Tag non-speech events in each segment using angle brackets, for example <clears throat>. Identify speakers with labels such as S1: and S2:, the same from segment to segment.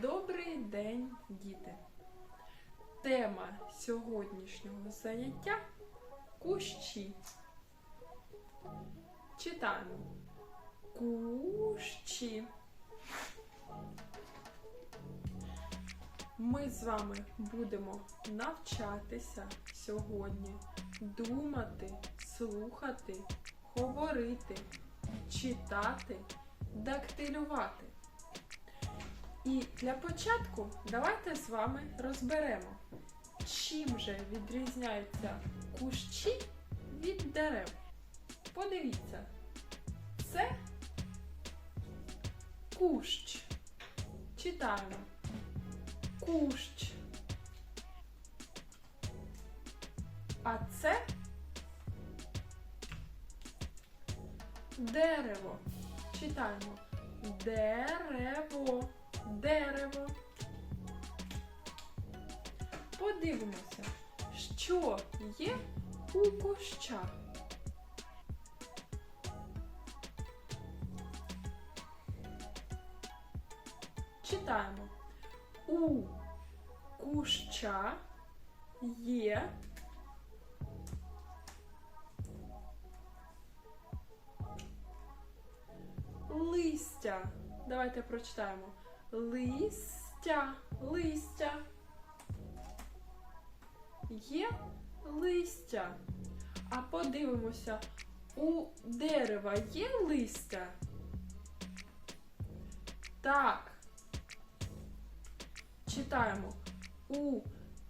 S1: Добрий день, діти! Тема сьогоднішнього заняття кущі. Читаємо. Кущі. Ми з вами будемо навчатися сьогодні думати, слухати, говорити, читати, дактилювати. І для початку давайте з вами розберемо, чим же відрізняються кущі від дерев. Подивіться, це кущ. Читаємо. Кущ. А це дерево. Читаємо. Дерево. Дерево. Подивимося, що є у куща. Читаємо. У куща є листя. Давайте прочитаємо. Листя, листя. Є листя. А подивимося, у дерева є листя? Так. Читаємо. У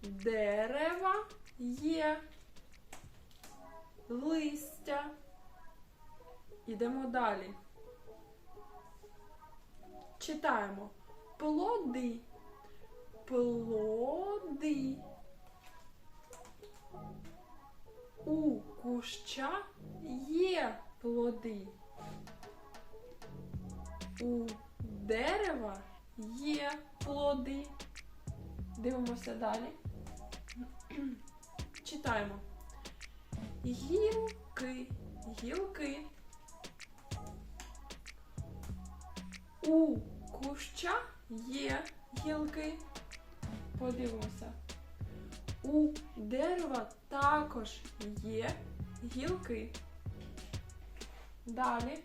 S1: дерева є листя. Ідемо далі. Читаємо. Плоди. Плоди. У куща є плоди. У дерева є плоди. Дивимося далі. <clears throat> Читаємо. Гілки, гілки. У куща є гілки. Подивимося. У дерева також є гілки. Далі.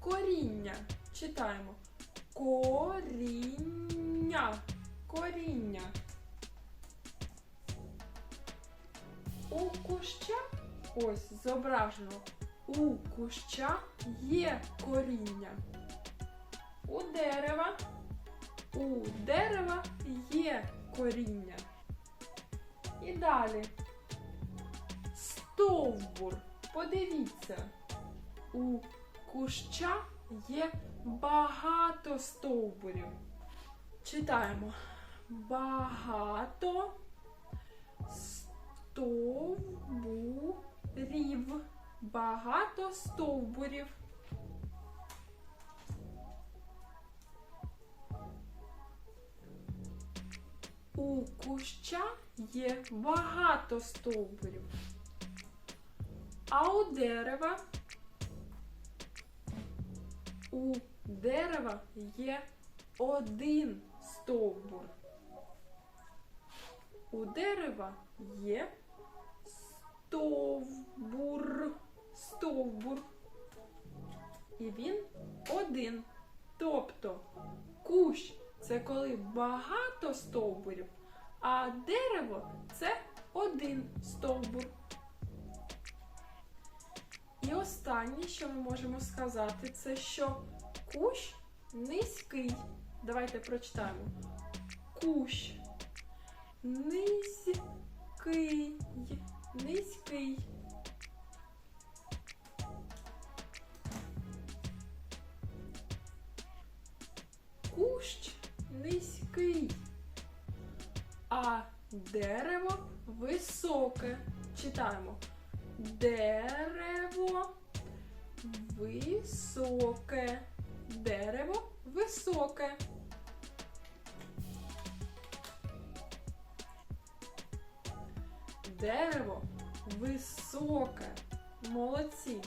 S1: Коріння. Читаємо. Коріння. Коріння. У куща, ось зображено, у куща є коріння. У дерева, у дерева є коріння. І далі. Стовбур. Подивіться, у куща є багато стовбурів. Читаємо. Багато стовбурів. Багато стовбурів. У куща є багато стовбурів. А у дерева у дерева є один стовбур. У дерева є стовбур. Стовбур. І він один. Тобто кущ це коли багато стовбурів, а дерево це один стовбур. І останнє, що ми можемо сказати, це що кущ низький. Давайте прочитаємо. Кущ низький. Низький. Кущ низький, а дерево високе. Читаємо. Дерево високе. Дерево високе. Дерево високе. Молодці.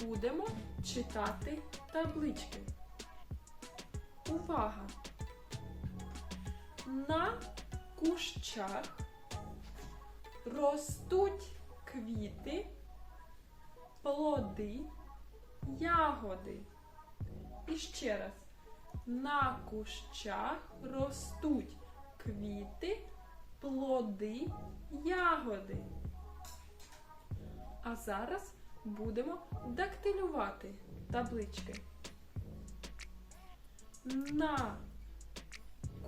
S1: Будемо читати таблички. Увага! На кущах ростуть квіти, плоди, ягоди. І ще раз. На кущах ростуть квіти, плоди, ягоди. А зараз будемо дактилювати таблички. На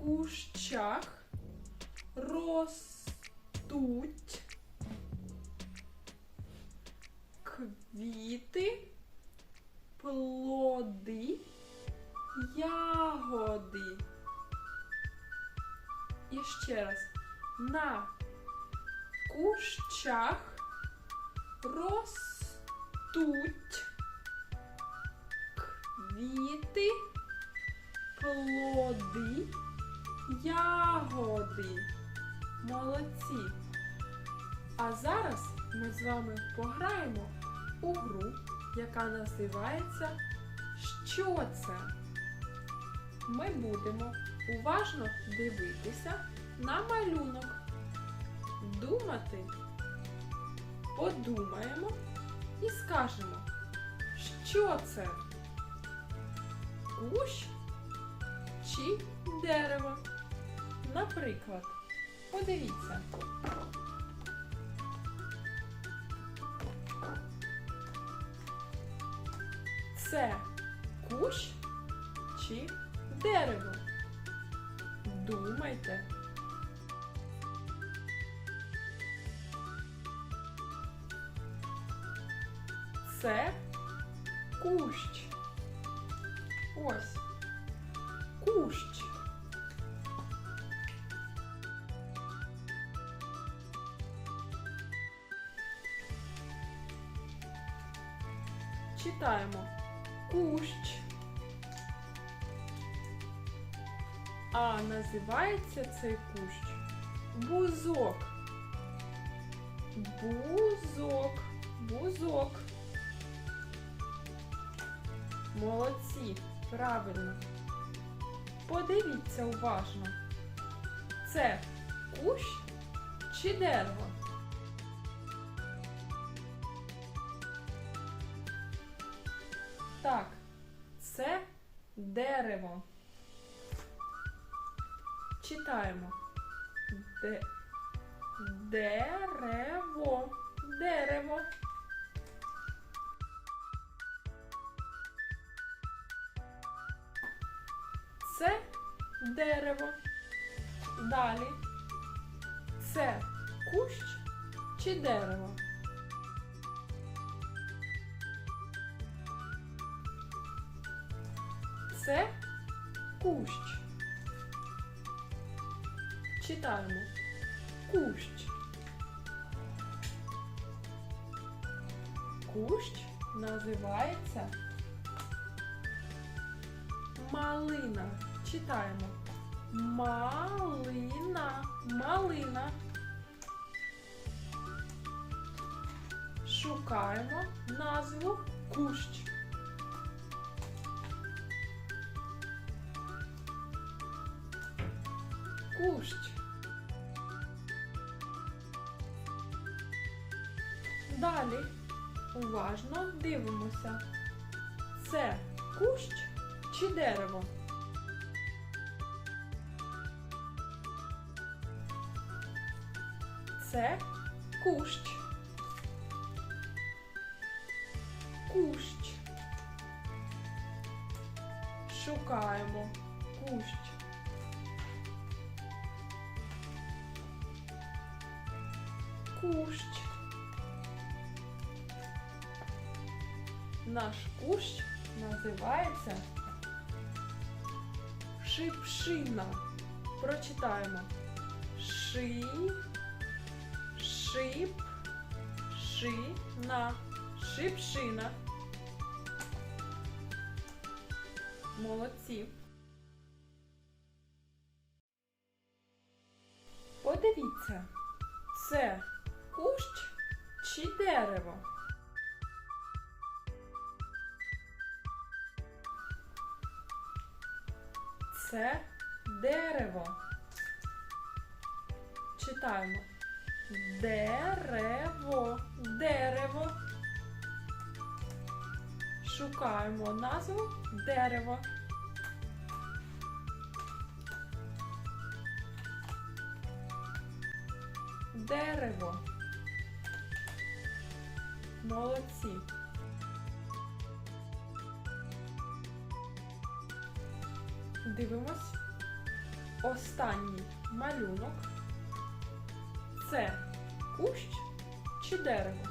S1: кущах ростуть квіти, плоди, ягоди. І ще раз. На кущах ростуть квіти, плоди, ягоди. Молодці. А зараз ми з вами пограємо у гру, яка називається Що це? Ми будемо уважно дивитися на малюнок, думати, подумаємо і скажемо, що це? Кущ чи дерево? Наприклад, подивіться. Це кущ чи дерево? Думайте. Це кущ. Ось. Читаємо. Кущ. А називається цей кущ бузок. Бузок. Бузок. Молодці. Правильно. Подивіться уважно. Це кущ чи дерево? Так, це дерево. Читаємо. Де... Дерево. Дерево. Це дерево. Далі. Це кущ чи дерево? Це кущ. Читаємо. Кущ. Кущ називається малина. Читаємо. Малина. Малина. Шукаємо назву кущ. Кущ. Далі уважно дивимося. Це кущ чи дерево? Це кущ. Кущ. Шукаємо кущ. Кущ. Наш кущ називається шипшина. Прочитаємо. Ши, шип, шина, шипшина. Молодці. Подивіться, це чи дерево? Це дерево. Читаємо. Дерево. Дерево. Шукаємо назву дерево. Дерево. Молодці. Дивимось. Останній малюнок. Це кущ чи дерево?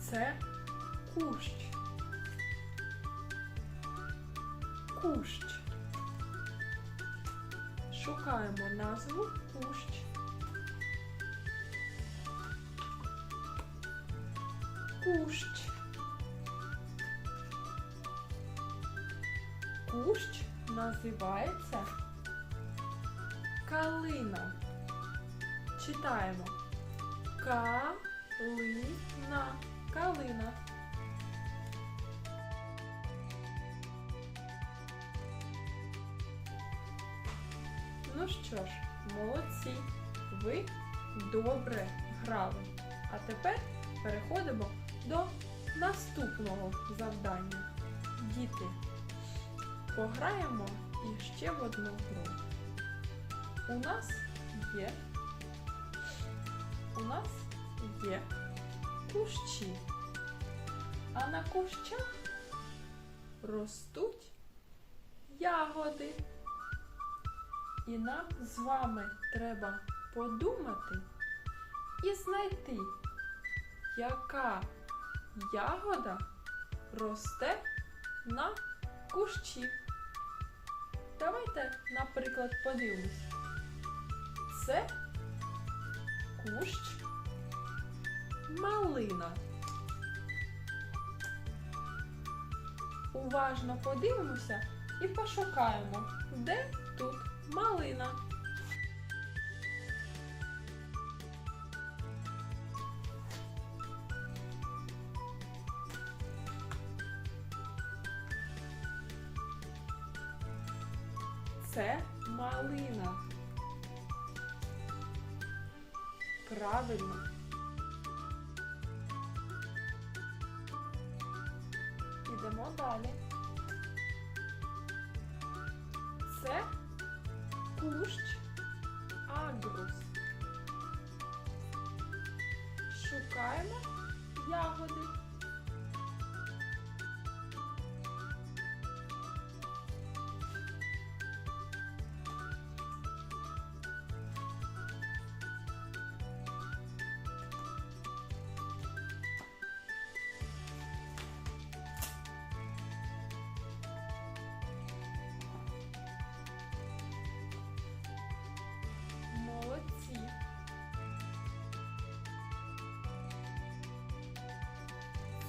S1: Це кущ. Кущ. Шукаємо назву кущ. Кущ. Кущ називається калина. Читаємо. Калина. Калина. Що ж, молодці, ви добре грали. А тепер переходимо до наступного завдання. Діти, пограємо іще в одну гру. У нас є у нас є кущі, а на кущах ростуть ягоди. І нам з вами треба подумати і знайти, яка ягода росте на кущі. Давайте, наприклад, подивимось. Це кущ малина. Уважно подивимося і пошукаємо, де тут малина. Це малина. Правильно. Ідемо далі.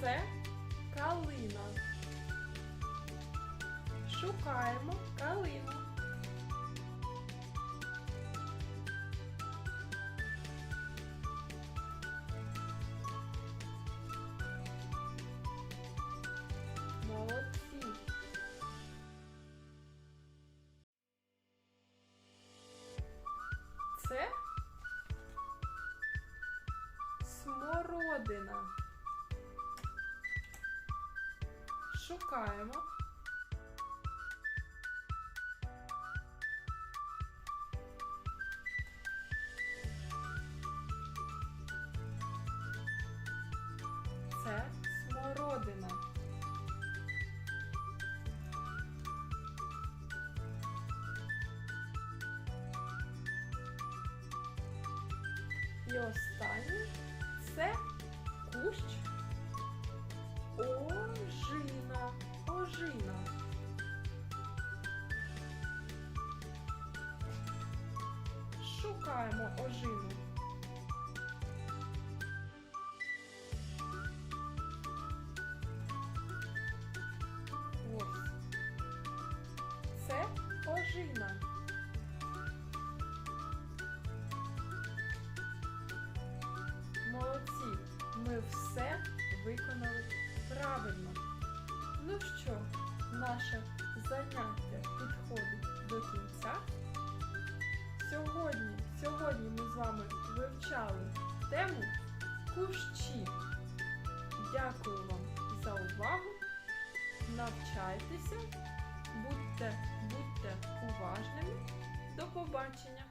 S1: Це калина. Шукаємо калину. Молодці. Шукаємо. Це смородина. І останнє це кущ ожина. Ожина. Шукаємо ожину. Ось. Це ожина. Молодці! Ми все виконали Правильно. Ну що, наше заняття підходить до кінця. Сьогодні, сьогодні ми з вами вивчали тему кущі. Дякую вам за увагу. Навчайтеся, будьте, будьте уважними. До побачення!